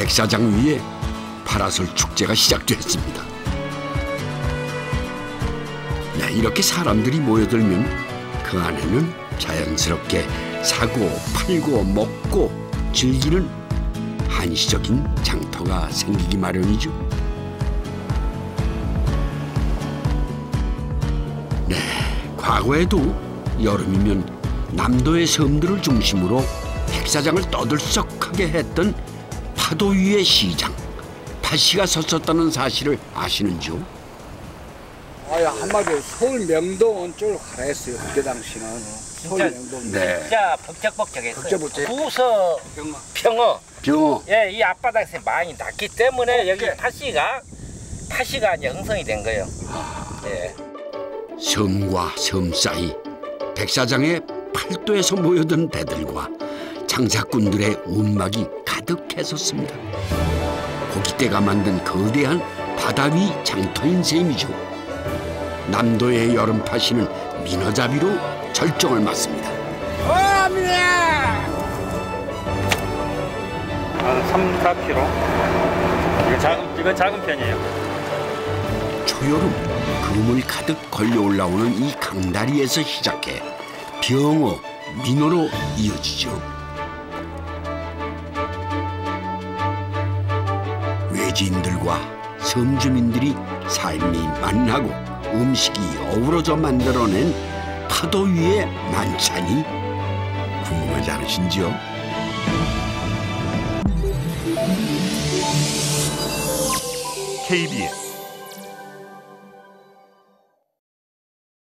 백사장 위에 파라솔 축제가 시작됐습니다. 네, 이렇게 사람들이 모여들면 그 안에는 자연스럽게 사고 팔고 먹고 즐기는 한시적인 장터가 생기기 마련이죠. 네, 과거에도 여름이면 남도의 섬들을 중심으로 백사장을 떠들썩하게 했던 파도 위의 시장 파시가 섰었다는 사실을 아시는지요? 아야 한마디로 서울 명동은 쭉 가라 했어요 그때 당시는 서울 명동 네. 진짜 벅적벅적했어요. 벅적벅적. 부서. 평어 병어 예, 이 앞바닥에서 많이 났기 때문에 여기 파시가 파시가 이제 형성이 된 거예요. 예. 섬과 섬 사이 백사장의 팔도에서 모여든 배들과 장사꾼들의 운막이 가득했었습니다. 고깃대가 만든 거대한 바다 위 장터인 셈이죠. 남도의 여름 파시는 민어잡이로 절정을 맞습니다. 한 3, 4kg. 이거 작은, 이건 작은 편이에요. 초여름 그물 가득 걸려 올라오는 이 강다리에서 시작해 병어, 민어로 이어지죠. 외지인들과 섬주민들이 삶이 만나고 음식이 어우러져 만들어낸 파도 위의 만찬이 궁금하지 않으신지요?